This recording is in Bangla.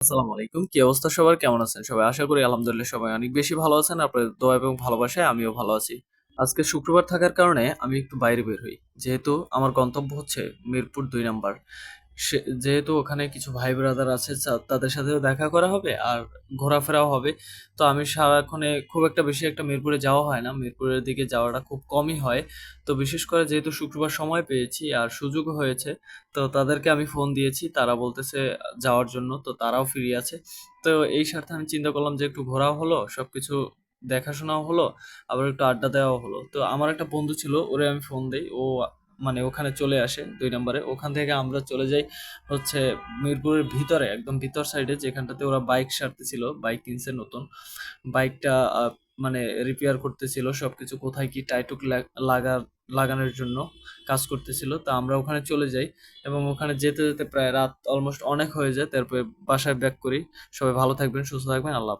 আসসালামু আলাইকুম। কি অবস্থা সবার? কেমন আছেন সবাই? আশা করি আলহামদুলিল্লাহ সবাই অনেক বেশি ভালো আছেন। আপনাদের দোয়া এবং ভালোবাসায় আমিও ভালো আছি। আজকে শুক্রবার থাকার কারণে আমি একটু বাইরে বের হই। যেহেতু আমার গন্তব্য হচ্ছে মিরপুর দুই নাম্বার। সে, যেহেতু ওখানে কিছু ভাই ব্রাদার আছে তাদের সাথেও দেখা করা হবে আর ঘোরাফেরাও হবে। তো আমি সারাক্ষণে খুব একটা বেশি একটা মিরপুরে যাওয়া হয় না। মিরপুরের দিকে যাওয়াটা খুব কমই হয়। তো বিশেষ করে যেহেতু শুক্রবার সময় পেয়েছি আর সুযোগও হয়েছে, তো তাদেরকে আমি ফোন দিয়েছি। তারা বলতেছে যাওয়ার জন্য, তো তারাও ফ্রি আছে। তো এই স্বার্থে আমি চিন্তা করলাম যে একটু ঘোরাও হলো সব কিছু দেখাশোনাও হলো, আবার একটু আড্ডা দেওয়াও হলো। তো আমার একটা বন্ধু ছিল, ওরে আমি ফোন দিই। ও মানে ওখানে চলে আসে দুই নম্বরে। ওখান থেকে আমরা চলে যাই হচ্ছে মিরপুরের ভিতরে, একদম ভিতর সাইডে যেখানটাতে ওরা বাইক সারতেছিল বাইক কিনছে নতুন। বাইকটা মানে রিপেয়ার করতেছিল, সবকিছু কোথায় কি টাইটুক লাগা, লাগানোর জন্য কাজ করতেছিল। তা আমরা ওখানে চলে যাই এবং ওখানে যেতে যেতে প্রায় রাত অলমোস্ট অনেক হয়ে যায়। তারপরে বাসায় ব্যাক করি। সবাই ভালো থাকবেন, সুস্থ থাকবেন, আল্লাহ